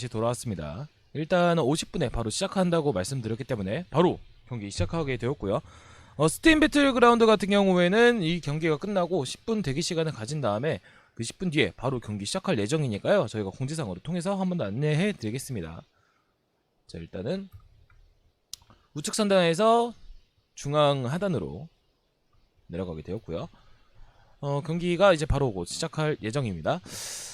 다시 돌아왔습니다. 일단 50분에 바로 시작한다고 말씀드렸기 때문에 바로 경기 시작하게 되었고요. 어, 스팀 배틀그라운드 같은 경우에는 이 경기가 끝나고 10분 대기 시간을 가진 다음에 그 10분 뒤에 바로 경기 시작할 예정이니까요. 저희가 공지사항으로 통해서 한 번 더 안내해 드리겠습니다. 자, 일단은 우측 선단에서 중앙 하단으로 내려가게 되었고요. 어, 경기가 이제 바로 곧 시작할 예정입니다.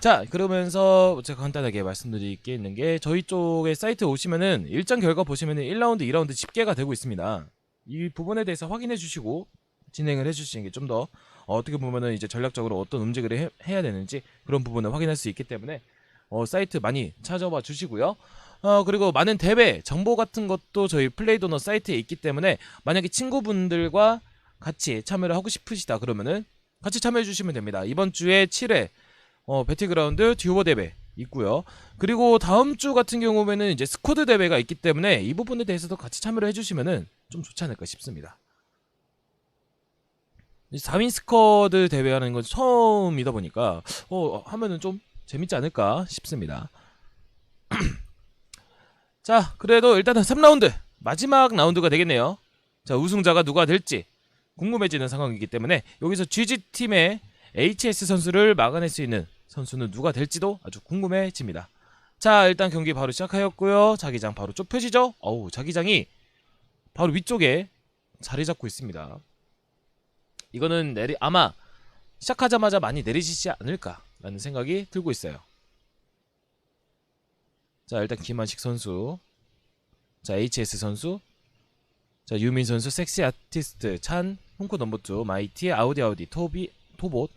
자, 그러면서 제가 간단하게 말씀드릴 게 있는 게 저희 쪽에 사이트 오시면은 일정 결과 보시면은 1라운드, 2라운드 집계가 되고 있습니다. 이 부분에 대해서 확인해 주시고 진행을 해 주시는 게 좀더 어떻게 보면은 이제 전략적으로 어떤 움직임을 해, 해야 되는지 그런 부분을 확인할 수 있기 때문에 어, 사이트 많이 찾아봐 주시고요. 어, 그리고 많은 대회 정보 같은 것도 저희 플레이도너 사이트에 있기 때문에 만약에 친구분들과 같이 참여를 하고 싶으시다 그러면은 같이 참여해 주시면 됩니다. 이번 주에 7회 어, 배틀그라운드 듀오 대회 있고요. 그리고 다음 주 같은 경우에는 이제 스쿼드 대회가 있기 때문에 이 부분에 대해서도 같이 참여를 해주시면은 좀 좋지 않을까 싶습니다. 4인 스쿼드 대회하는 건 처음이다 보니까 어, 하면은 좀 재밌지 않을까 싶습니다. 자, 그래도 일단은 3라운드 마지막 라운드가 되겠네요. 자, 우승자가 누가 될지 궁금해지는 상황이기 때문에 여기서 GG 팀의 HS 선수를 막아낼 수 있는 선수는 누가 될지도 아주 궁금해집니다. 자, 일단 경기 바로 시작하였고요. 자기장 바로 좁혀지죠? 어우, 자기장이 바로 위쪽에 자리 잡고 있습니다. 이거는 내리 아마 시작하자마자 많이 내리시지 않을까라는 생각이 들고 있어요. 자, 일단 김한식 선수. 자, HS 선수. 자, 유민 선수, 섹시 아티스트, 찬, 홍코 넘버 2, 마이티, 아우디 아우디, 토비, 토봇,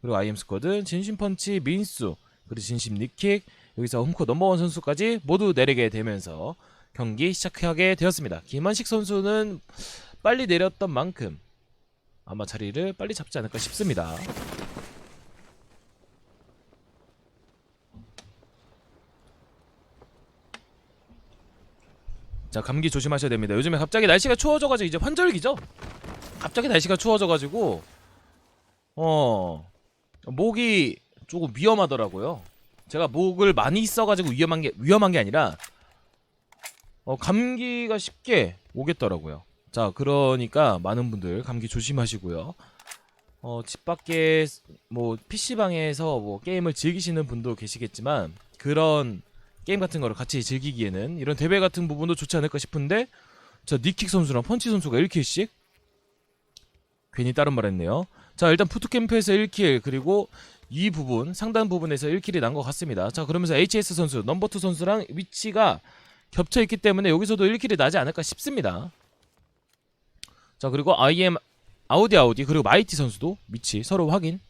그리고 아이엠 스쿼드, 진심 펀치, 민수, 그리고 진심 니킥, 여기서 홈코 넘버원 선수까지 모두 내리게 되면서 경기 시작하게 되었습니다. 김한식 선수는 빨리 내렸던 만큼 아마 자리를 빨리 잡지 않을까 싶습니다. 자 감기 조심하셔야 됩니다. 요즘에 갑자기 날씨가 추워져가지고 이제 환절기죠? 갑자기 날씨가 추워져가지고 어 목이 조금 위험하더라고요. 제가 목을 많이 써가지고 위험한 게 위험한 게 아니라 어, 감기가 쉽게 오겠더라고요. 자 그러니까 많은 분들 감기 조심하시고요. 어, 집 밖에 뭐 PC 방에서 뭐 게임을 즐기시는 분도 계시겠지만 그런 게임 같은 거를 같이 즐기기에는 이런 대회 같은 부분도 좋지 않을까 싶은데 자 니킥 선수랑 펀치 선수가 1킬씩 괜히 다른 말 했네요. 자 일단 푸트캠프에서 1킬 그리고 이 부분 상단 부분에서 1킬이 난 것 같습니다. 자 그러면서 HS 선수 넘버 2 선수랑 위치가 겹쳐 있기 때문에 여기서도 1킬이 나지 않을까 싶습니다. 자 그리고 IM 아우디 아우디 그리고 마이티 선수도 위치 서로 확인.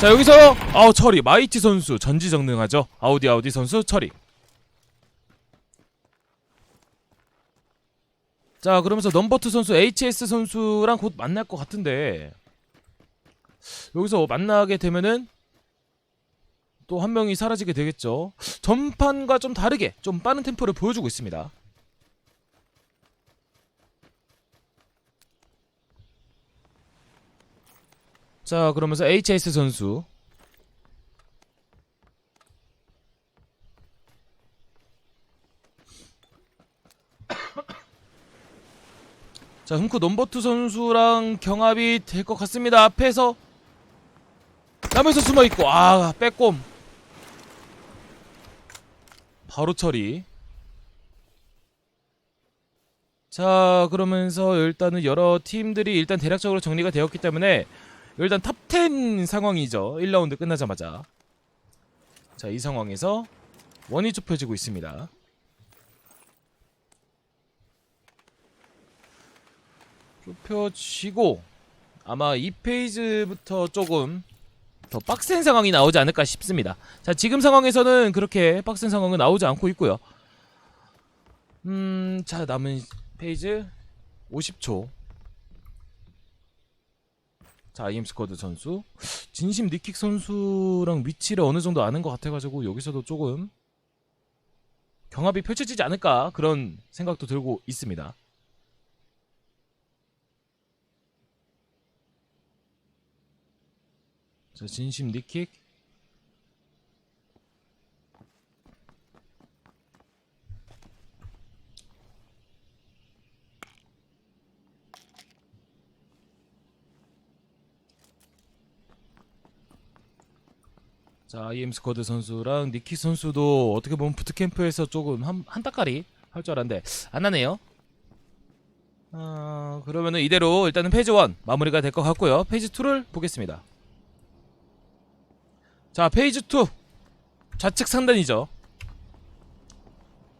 자 여기서 아우 처리 마이티 선수 전지전능하죠. 아우디 아우디 선수 처리. 자 그러면서 넘버 2 선수 HS 선수랑 곧 만날 것 같은데 여기서 만나게 되면은 또 한 명이 사라지게 되겠죠. 전판과 좀 다르게 좀 빠른 템포를 보여주고 있습니다. 자 그러면서 HS 선수 자 흠크 넘버 2 선수랑 경합이 될 것 같습니다. 앞에서 남에서 숨어있고 아 빼꼼. 바로 처리. 자 그러면서 일단은 여러 팀들이 일단 대략적으로 정리가 되었기 때문에 일단 탑10 상황이죠. 1라운드 끝나자마자. 자 이 상황에서 원이 좁혀지고 있습니다 좁혀지고 아마 이 페이지부터 조금 더 빡센 상황이 나오지 않을까 싶습니다. 자, 지금 상황에서는 그렇게 빡센 상황은 나오지 않고 있고요. 음, 자, 남은 페이지 50초. 자, 아이엠 스쿼드 선수. 진심 니킥 선수랑 위치를 어느 정도 아는 것 같아가지고 여기서도 조금 경합이 펼쳐지지 않을까 그런 생각도 들고 있습니다. 자, 진심 니킥. 자, IM 스쿼드 선수랑 니킥 선수도 어떻게 보면 부트캠프에서 조금 한, 한 따까리 할 줄 알았는데 안 하네요. 어, 그러면은 이대로 일단은 페이지 1 마무리가 될 것 같고요. 페이지 2를 보겠습니다. 자, 페이지 2 좌측 상단이죠.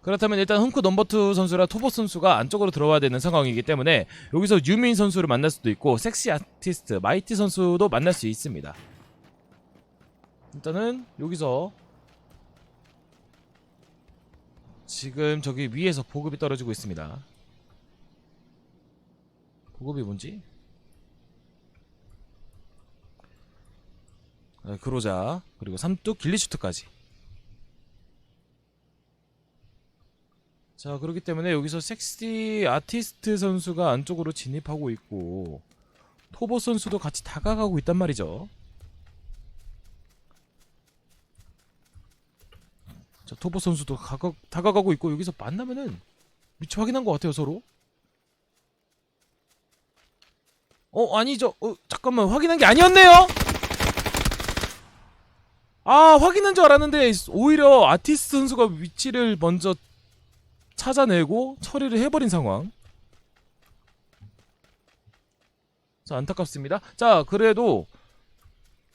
그렇다면 일단 흠크 넘버 2 선수랑 토보 선수가 안쪽으로 들어와야 되는 상황이기 때문에 여기서 유민 선수를 만날 수도 있고 섹시 아티스트 마이티 선수도 만날 수 있습니다. 일단은 여기서 지금 저기 위에서 보급이 떨어지고 있습니다. 보급이 뭔지? 그로자 그리고 삼뚝 길리슈트까지. 자 그렇기 때문에 여기서 섹시 아티스트 선수가 안쪽으로 진입하고 있고 토보 선수도 같이 다가가고 있단 말이죠. 자 토보 선수도 가가, 다가가고 있고 여기서 만나면은 위치 확인한 것 같아요 서로. 어 아니죠. 어 잠깐만 확인한 게 아니었네요. 아 확인한 줄 알았는데 오히려 아티스트 선수가 위치를 먼저 찾아내고 처리를 해버린 상황. 자 안타깝습니다. 자 그래도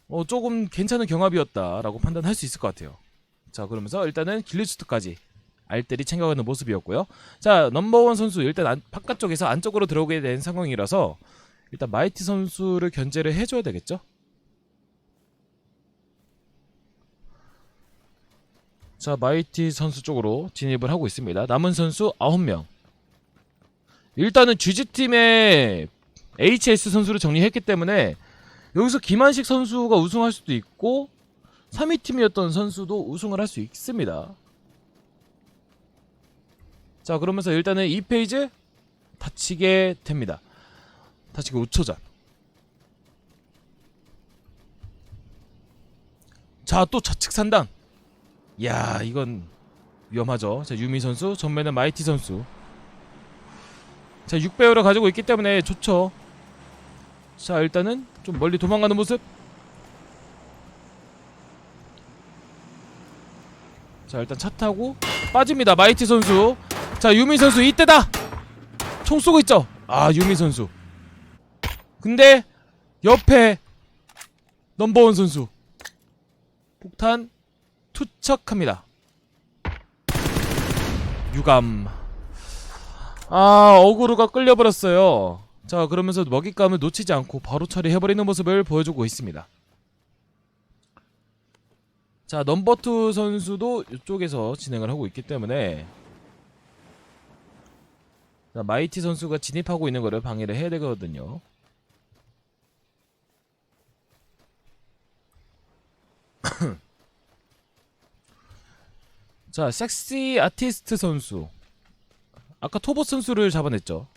어, 조금 괜찮은 경합이었다라고 판단할 수 있을 것 같아요. 자 그러면서 일단은 길리슈트까지 알뜰히 챙겨가는 모습이었고요. 자 넘버원 선수 일단 안, 바깥쪽에서 안쪽으로 들어오게 된 상황이라서 일단 마이티 선수를 견제를 해줘야 되겠죠. 자 마이티 선수 쪽으로 진입을 하고 있습니다. 남은 선수 9명. 일단은 GG팀의 HS 선수를 정리했기 때문에 여기서 김한식 선수가 우승할 수도 있고 3위 팀이었던 선수도 우승을 할 수 있습니다. 자 그러면서 일단은 이 페이지 다치게 됩니다. 다치게 5초전. 자또 좌측 산당. 야 이건 위험하죠. 자 유미 선수 전면은 마이티 선수. 자 6배우를 가지고 있기 때문에 좋죠. 자 일단은 좀 멀리 도망가는 모습. 자 일단 차 타고 빠집니다 마이티 선수. 자 유미 선수 이때다. 총 쏘고 있죠. 아 유미 선수. 근데 옆에 넘버원 선수 폭탄 투척합니다. 유감. 아, 어그로가 끌려버렸어요. 자, 그러면서 먹잇감을 놓치지 않고 바로 처리해버리는 모습을 보여주고 있습니다. 자, 넘버2 선수도 이쪽에서 진행을 하고 있기 때문에 자, 마이티 선수가 진입하고 있는 거를 방해를 해야 되거든요. 자, 섹시 아티스트 선수. 아까 토보 선수를 잡아냈죠.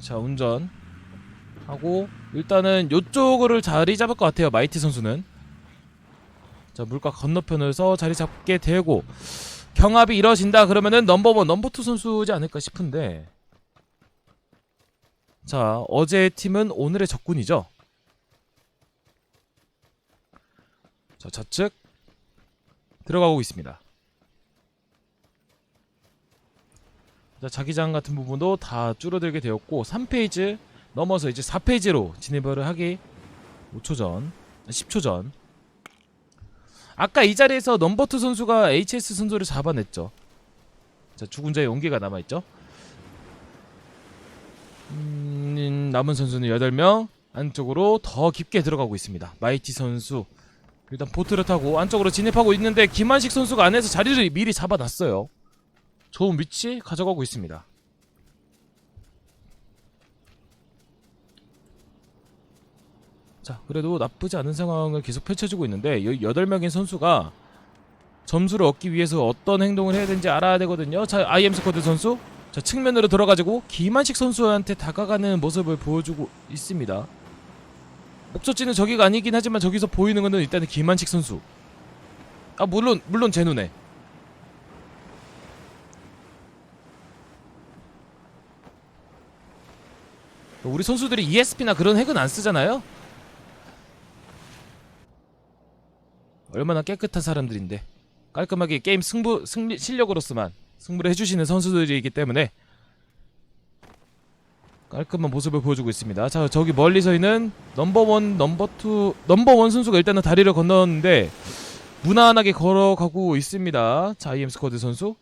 자, 운전 하고 일단은 요쪽을 자리 잡을 것 같아요. 마이티 선수는. 자, 물가 건너편에서 자리 잡게 되고 경합이 이뤄진다 그러면은 넘버원, 넘버2 선수지 않을까 싶은데. 자, 어제 팀은 오늘의 적군이죠. 자, 좌측 들어가고 있습니다. 자, 자기장 같은 부분도 다 줄어들게 되었고 3페이지 넘어서 이제 4페이지로 진입을 하기 5초 전, 10초 전. 아까 이 자리에서 넘버2 선수가 HS 선수를 잡아냈죠. 자, 죽은 자의 온기가 남아있죠. 음, 남은 선수는 8명 안쪽으로 더 깊게 들어가고 있습니다. 마이티 선수 일단 보트를 타고 안쪽으로 진입하고 있는데 김한식 선수가 안에서 자리를 미리 잡아놨어요. 좋은 위치 가져가고 있습니다. 자, 그래도 나쁘지 않은 상황을 계속 펼쳐주고 있는데 여기 8명의 선수가 점수를 얻기 위해서 어떤 행동을 해야 되는지 알아야 되거든요. 자, IM 스쿼드 선수. 자, 측면으로 들어가지고 김한식 선수한테 다가가는 모습을 보여주고 있습니다. 목적지는 저기가 아니긴 하지만 저기서 보이는 거는 일단은 김한식 선수. 아 물론 물론 제 눈에. 우리 선수들이 ESP나 그런 핵은 안 쓰잖아요. 얼마나 깨끗한 사람들인데 깔끔하게 게임 승부 승리 실력으로서만 승부를 해주시는 선수들이기 때문에 깔끔한 모습을 보여주고 있습니다. 자 저기 멀리서 있는 넘버원 넘버투 넘버원 선수가 일단은 다리를 건너는데 무난하게 걸어가고 있습니다. 자 IM 스쿼드 선수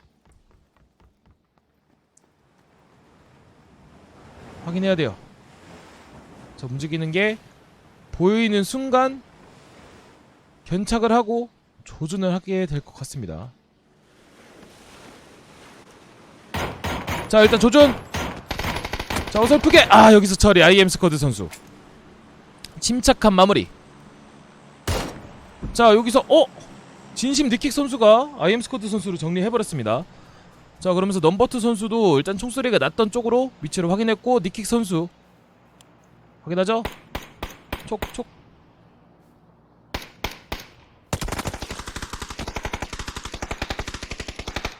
확인해야 돼요. 자 움직이는 게 보이는 순간 견착을 하고 조준을 하게 될 것 같습니다. 자 일단 조준. 자 어설프게 아 여기서 처리 IM 스쿼드 선수. 침착한 마무리. 자 여기서 어 진심 니킥 선수가 IM 스쿼드 선수를 정리해버렸습니다. 자 그러면서 넘버투 선수도 일단 총소리가 났던 쪽으로 위치를 확인했고 니킥 선수 확인하죠? 촉촉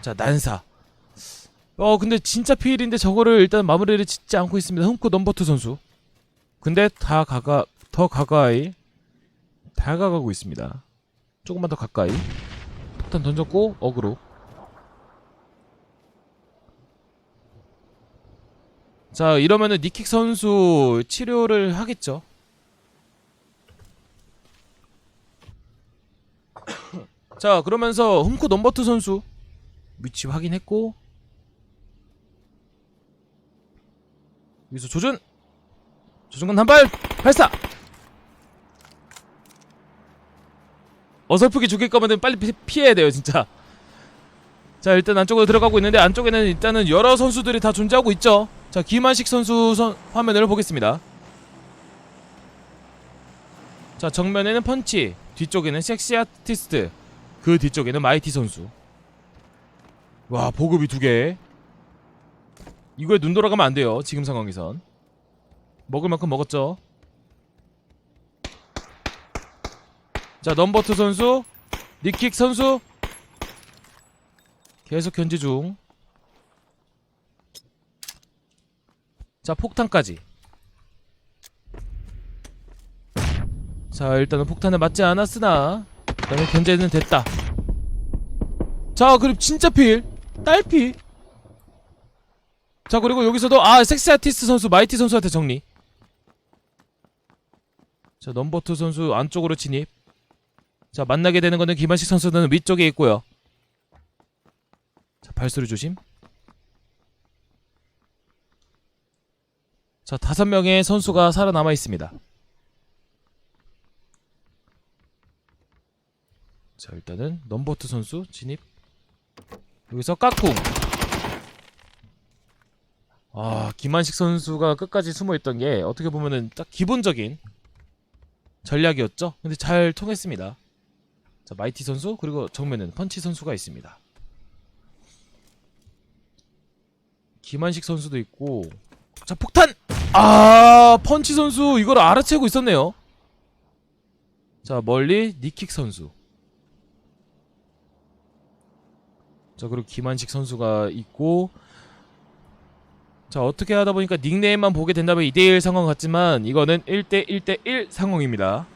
자 난사 어 근데 진짜 피일인데 저거를 일단 마무리를 짓지 않고 있습니다. 흠코 넘버투 선수. 근데 다 가가 더 가까이 다가가고 있습니다. 조금만 더 가까이. 폭탄 던졌고 어그로. 자 이러면은 니킥 선수 치료를 하겠죠. 자 그러면서 흠코 넘버투 선수. 위치 확인했고 여기서 조준. 조준건 한발 발사! 어설프게 죽일 거면 빨리 피, 피해야 돼요 진짜. 자 일단 안쪽으로 들어가고 있는데 안쪽에는 일단은 여러 선수들이 다 존재하고 있죠. 자 김한식 선수 선, 화면을 보겠습니다. 자 정면에는 펀치 뒤쪽에는 섹시 아티스트 그 뒤쪽에는 마이티 선수. 와 보급이 두개 이거에 눈 돌아가면 안 돼요 지금 상황에선. 먹을 만큼 먹었죠? 자 넘버투 선수. 니킥 선수. 계속 견제 중. 자 폭탄까지. 자 일단은 폭탄을 맞지 않았으나 그다음에 견제는 됐다. 자 그리고 진짜 필. 딸피 자 그리고 여기서도 아 섹시 아티스트 선수 마이티 선수한테 정리. 자 넘버2 선수 안쪽으로 진입. 자 만나게 되는 거는 김한식 선수는 위쪽에 있고요. 자 발소리 조심. 자 다섯 명의 선수가 살아남아 있습니다. 자 일단은 넘버2 선수 진입. 여기서 까꿍 아 김한식 선수가 끝까지 숨어있던 게 어떻게 보면은 딱 기본적인 전략이었죠? 근데 잘 통했습니다. 자 마이티 선수 그리고 정면은 펀치 선수가 있습니다. 김한식 선수도 있고 자 폭탄! 아 펀치 선수 이걸 알아채고 있었네요. 자 멀리 니킥 선수. 자 그리고 김한식 선수가 있고 자 어떻게 하다 보니까 닉네임만 보게 된다면 2대1 상황 같지만 이거는 1대 1대 1 상황입니다.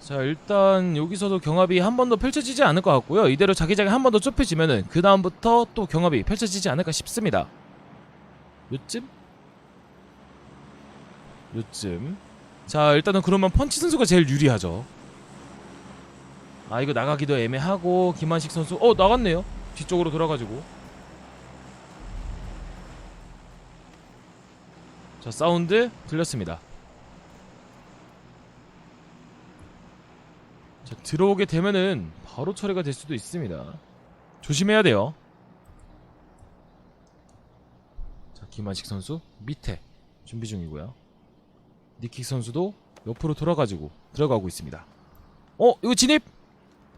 자 일단 여기서도 경합이 한 번 더 펼쳐지지 않을 것 같고요. 이대로 자기장이 한 번 더 좁혀지면은 그 다음부터 또 경합이 펼쳐지지 않을까 싶습니다. 요쯤? 요쯤 자 일단은 그러면 펀치 선수가 제일 유리하죠. 아 이거 나가기도 애매하고 김한식 선수. 어 나갔네요. 뒤쪽으로 돌아가지고. 자 사운드 들렸습니다. 자 들어오게 되면은 바로 처리가 될 수도 있습니다. 조심해야 돼요. 자 김한식 선수 밑에 준비 중이고요 니킥 선수도 옆으로 돌아가지고 들어가고 있습니다. 어 이거 진입!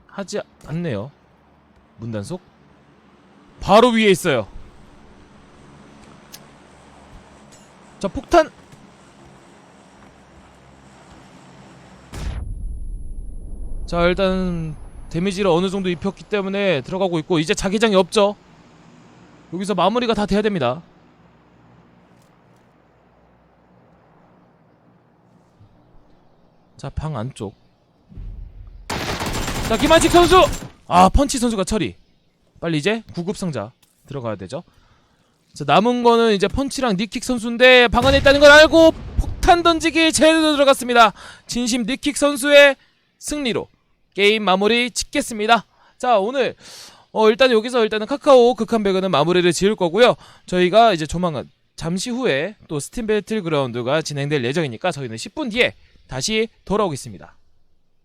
하지 않네요. 문단속? 바로 위에 있어요. 자 폭탄! 자 일단 데미지를 어느 정도 입혔기 때문에 들어가고 있고 이제 자기장이 없죠. 여기서 마무리가 다 돼야 됩니다. 자 방 안쪽. 자 김한식 선수. 아 펀치 선수가 처리. 빨리 이제 구급 상자 들어가야 되죠. 자 남은 거는 이제 펀치랑 니킥 선수인데 방 안에 있다는 걸 알고 폭탄 던지기 제대로 들어갔습니다. 진심 니킥 선수의 승리로 게임 마무리 짓겠습니다. 자 오늘 어 일단 여기서 일단은 카카오 극한 배그는 마무리를 지을 거고요. 저희가 이제 조만간 잠시 후에 또 스팀 배틀그라운드가 진행될 예정이니까 저희는 10분 뒤에 다시 돌아오겠습니다.